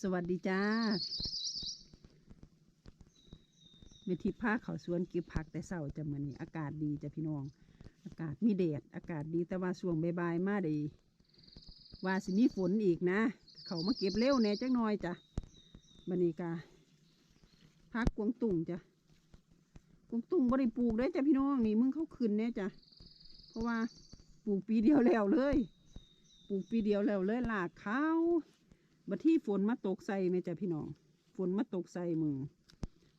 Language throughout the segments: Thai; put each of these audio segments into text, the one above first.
สวัสดีจ้าเมทิพาเขาสวนเก็บผักแต่เศร้าจะมือนี้อากาศดีจ้ะพี่น้อง อากาศมีแดดอากาศดีแต่ว่าช่วงบ่ายๆมาได้ว่าสิมีฝนอีกนะ เขามาเก็บเร็วแน่จักน่อยจ้ะบันนี้กาพักกวางตุ่งจ้ะกวางตุ่งบริปลูกได้จ้ะพี่น้องนี่มึงเข้าขึ้นแน่จ้ะเพราะว่าปลูกปีเดียวแล้วเลย ปลูกปีเดียวแล้วเลยหลากข้าว บัดที่ฝนมาตกใส่ไหมจ้ะพี่น้อง ฝนมาตกใส่มือ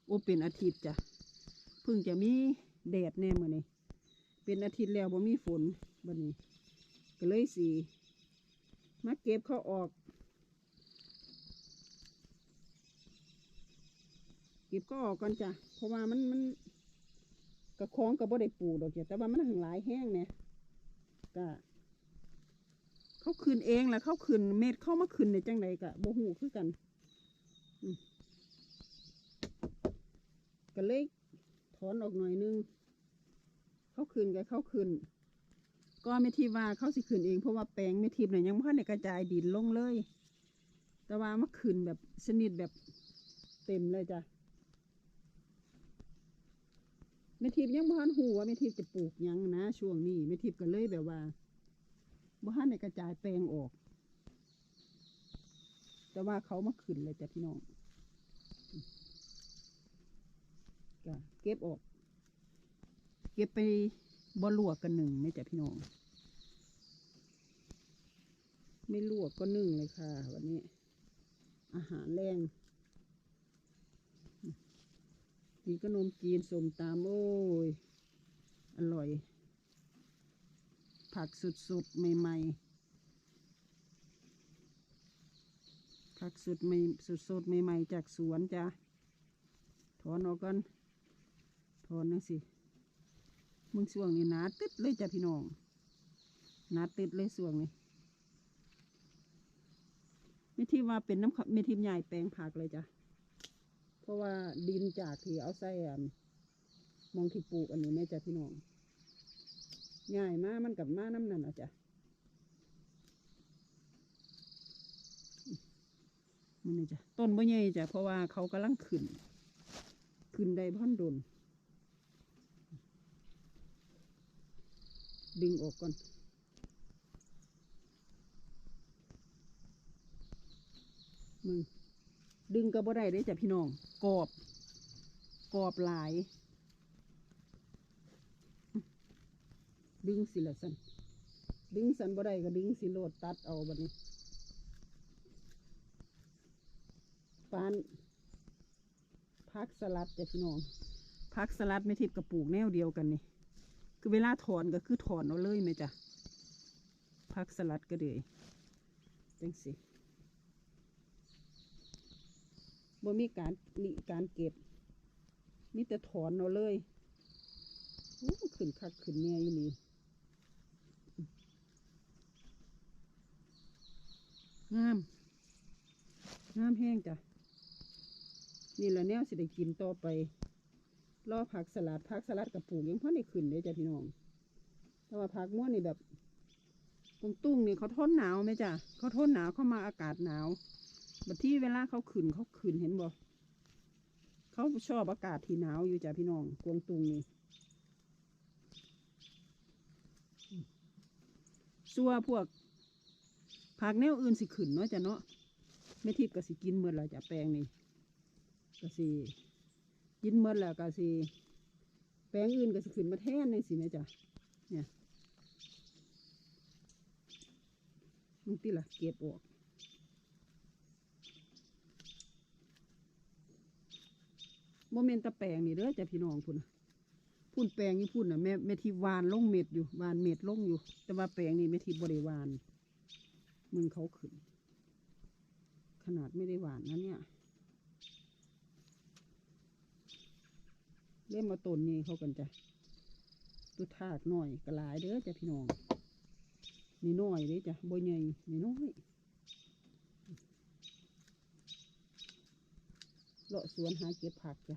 โอเป็นอาทิตย์จ้ะเพิ่งจะมีแดดแน่มือนี่เป็นอาทิตย์แล้วบ่มีฝนบัดนี้ ก็เลยสีมาเก็บเขาออก เก็บก็ออกก่อนจ้ะเพราะว่ามันมันกระคองกับบ่ได้ปลูกดอกจ้ะแต่ว่ามันถึงหลายแห้งเนี่ยก็ เขาคืนเองแหละเขาคืนเม็ดเข้ามาคืนในจังใดกะโบหูคือกันก็เลยถอนออกหน่อยนึงเขาคืนกับเขาคืนก็ไม่ทีว่าเขาสิคืนเองเพราะว่าแปลงไม่ทีเนี่ยยังไม่ทันได้กระจายดินลงเลย แต่ว่ามาคืนแบบชนิดแบบเต็มเลยจ้ะไม่ทียังบ่ทันหูว่าไม่ทีจะปลูกยังนะช่วงนี้ไม่ทีก็เลยแบบว่า บ่ทันในกระจายแปลงออก แต่ว่าเขามาขึ้นเลยจ้ะพี่น้องก็เก็บออก เก็บไปบ่ลวกกันหนึ่งไม่จ้ะพี่น้อง ไม่ลวกก็นึ่งเลยค่ะ วันนี้ อาหารแรงมีขนมจีนสมตามโอ้ย อร่อย ผักสุดๆ ใหม่ๆ ผักสุดใหม่สุดๆ ใหม่ๆ จากสวนจ้ะ ถอนออกกัน ถอนนั่นสิมึงช่วงนี้หนาติดเลยจ้ะพี่น้องหนาติดเลยช่วงนี้ไม่ที่ว่าเป็นน้ำขับไม่ทิมใหญ่แปลงผักเลยจ้ะ เพราะว่าดินจากที่เอาใส่มองที่ปลูกอันนี้แม่จ้ะพี่น้อง ง่ายมากมันกับมาน้ำนั่นอะจ้ะมันนี่จ้ะต้นบ่ใหญ่จ้ะเพราะว่าเขากำลังขึ้น ขึ้นได้พ่อนดนดึงออกก่อนมึงดึงก็บ่ได้เด้จ้ะพี่น้องกรอบกรอบหลาย ดึงสิละสันดึงสันบ่ได้ก็ดึงสิโลดตัดเอาบัดนี้ปานพักสลัดจ้ะพี่น้องพักสลัดไม่ทิพกับปลูกแนวเดียวกันนี่คือเวลาถอนก็คือถอนเอาเลยไหมจ้ะพักสลัดก็เลยจังสิบ่มีการมีการเก็บมีแต่ถอนเอาเลยโอ้ขึ้นคักขึ้นเนี่ยอยู่นี่ งาม งามแห้งจ้ะ นี่แหละแนวสิได้กินต่อไปรอผักสลัดผักสลัดกับปลูกยังพอได้ขึ้นเลยจ้ะพี่น้อง แต่ว่าผักม้วนนี่แบบตรงตุ้งนี่เขาทนหนาวไหมจ้ะเขาทนหนาวเข้ามาอากาศหนาวบัดที่เวลาเขาขึ้นเขาขึ้นเห็นบ่เขาชอบอากาศที่หนาวอยู่จ้ะพี่น้องกวางตุงนี่ซัวพวก ผักแนวอื่นสิขึ้นเนาะจ้ะเนาะไม่ทิพย์ก็สิกินเมื่อไรจะแปลงนี่ก็สิกินเมื่อแล้วก็สิแปลงอื่นก็สิขึ้นมาแทนในสิแม่จ้ะเนี่ยมันติละเก็บออกโมเมนตะแปลงนี่เด้อจ้ะพี่น้องพุ่นพุ่นแปลงนี่พุ่นน่ะแม่แม่ทีวานลงเม็ดอยู่วานเม็ดลงอยู่ แต่ว่าแปลงนี่แม่ทีบริวาน มึงเขาขึ้น ขนาดไม่ได้หวานนะเนี่ยเล่มมาต้นนี่เขากันจ้ะตุทากหน่อยกระหลายเด้อจ้ะพี่น้องนี่น้อยเด้อจ้ะบ่ใหญ่นี่น้อยเลาะสวนหาเก็บผักจ้ะ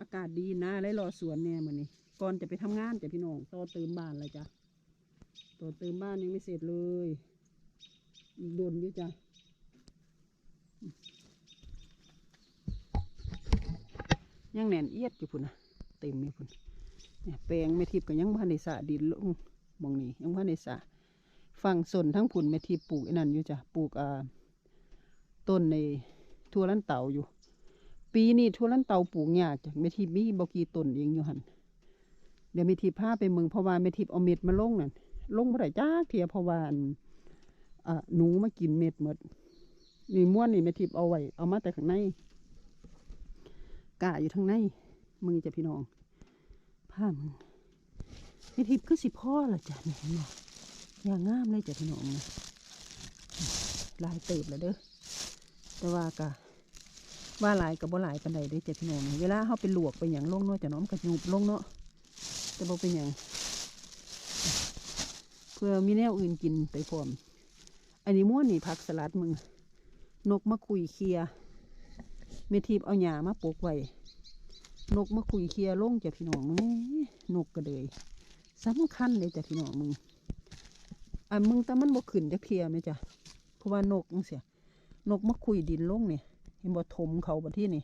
อากาศดีนะเลยรอสวนแน่มือนี้ก่อนจะไปทำงานจ้ะพี่น้องต่อเติมบ้านเลยจ้ะต่อเติมบ้านยังไม่เสร็จเลย โดนอยู่จ้ะยังแน่นเอียดอยู่พุ่นนะเต็มอยู่พุ่นเนี่ยแปลงเมทิพกับยังบ้านในสะดินลงมองนี่ยังบ้านในสะฝั่งส่วนทั้งผุนเมทิพปลูกอนันอยู่จ้ะปลูกอ่าต้นในทั่วลันเต่าอยู่ ปีนี้ทั่วลันเต่าปลูกยากจ้ะเมทิพมีบกีต้นเองอยู่หันเดี๋ยวเมทิพพาไปเมืองเพราะว่าเมทิพเอาเม็ดมาลงนั่นลงเมื่อได้จ้าเทียเพราะว่า อันอ่าหนูมากินเม็ดหมดนี่ม้วนนี่แม่ทิพย์เอาไว้ เอามาแต่ข้างในกะอยู่ทางในมึงจะพี่น้องผ้ามึงแม่ทิพย์คือสิพ่อละจ้ะเนี่ยเห็นบ่อย่างงามเลยจ้ะพี่น้องลายเติบแล้วเด้อแต่ว่ากะว่าหลายกับบ่หลายปานใดเด้จ้ะพี่น้องเวลาเฮาไปหลวกไปหยังลงเนาะจ้ะนาะมันก็ยุบลงเนาะแต่บ่เป็นหยังเพื่อมีแนวอื่นกินไปพร้อม อันนี้ม้วนนี่ผักสลัดมึง นกมาคุยเคียเมทีบเอาหญ้ามาปลูกไว้ นกมาคุยเคียลงจ้ะพี่น้องมึงนกก็เลยสำคัญเลยจ้ะพี่น้องมึงอันมึงแต่มันบ่ขึ้นจะเคียไหมจ้ะเพราะว่านกจังเสียนกมาคุยดินลงเนี่ยเห็นบ่ถมเขาบ่ที่นี่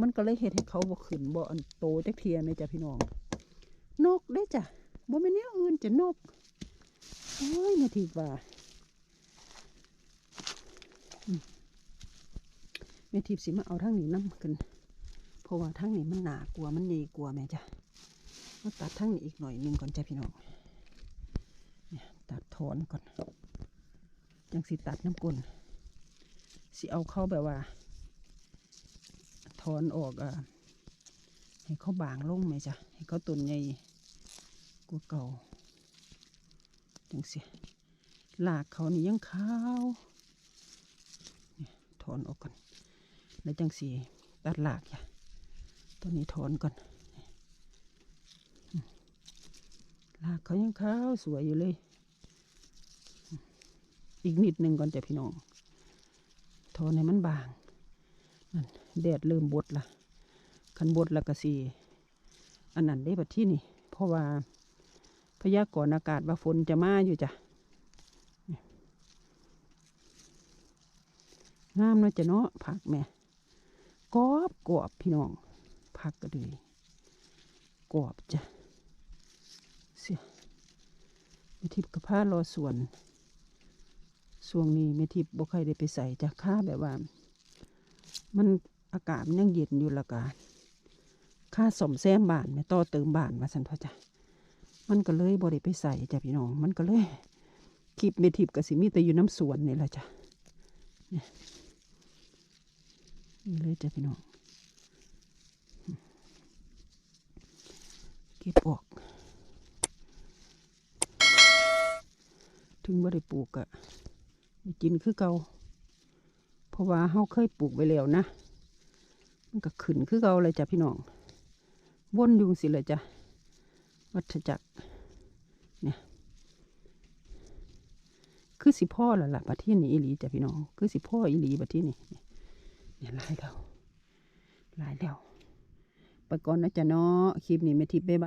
มันก็เลยเฮ็ดให้เขาบ่ขึ้นบ่อันโตจักเทียแม่จ้ะพี่น้อง นกได้จ้ะบ่แม่นแนวอื่นจะนกโอ้ยแม่ทีว่า อืมแม่ทีสิมาเอาทางนี้นํกัน เพราะว่าทางนี้มันหนากลัวมันใหญ่กลัวแม่จ้ะมาตัดทางนี้อีกหน่อยหนึงก่อนจ้ะพี่น้องเนี่ยตัดถอนก่อนจังสิตัดน้ำกลนสิเอาเข้าแบบว่า ถอนออกอะให้เขาบางลงไหมจ๊ะให้เขาต้นใหญ่กว่าเก่าจังสิลากเขานี่ยังขาว อนออกก่อน แล้วจังสีตัดหลากจ้ะตัวนี้ถอนก่อนอืมลากเขายังขาวสวยอยู่เลย อีกนิดหนึ่งก่อนจะพี่น้องทอนให้มันบางนั่นแดดเริ่มบดละคันบดล้วก็สีอันนั้นได้บัดที่นี่ เพราะว่าพยากรณ์อากาศว่าฝนจะมาอยู่จ้ะ งามเนาะจ้ะเนาะผักแม่กรอบกรอบพี่น้องผักก็เลยกรอบจ้ะเสียไปทิพกระพ้ารอสวนช่วงนี้ไม่ทิพบ่ค่อยได้ไปใส่จ้ะค่าแบบว่า มันอากาศมันยังเย็นอยู่ละกาค่าสมแซมบานแม่ต่อเติมบานมาสันพอจ้ะมันก็เลยบ่ได้ไปใส่จ้ะพี่น้อง มันก็เลยคลิปเมทิพกับสิมีแต่อยู่น้ำสวนนี่แหละจ้ะเนี่ย นี่เลยจ้ะพี่น้องเก็บออก ถึงบ่ได้ปลูกอะได้กินคือเก่าเพราะว่าเฮาเคยปลูกไว้แล้วนะ มันก็ขึ้นคือเก่าเลยจ้ะพี่น้องวนยุงสิเลยจ้ะ วัฏจักรเนี่ยคือสิพ่อแล้วล่ะประเทศนี้อีหลีจ้ะพี่น้อง คือสิพ่ออีหลีประเทศนี้ เนี่ยหลายแล้วหลายแล้ว ไปก่อนนะจ๊ะเนาะ คลิปนี้ไม่ทิพย์บ๊ายบาย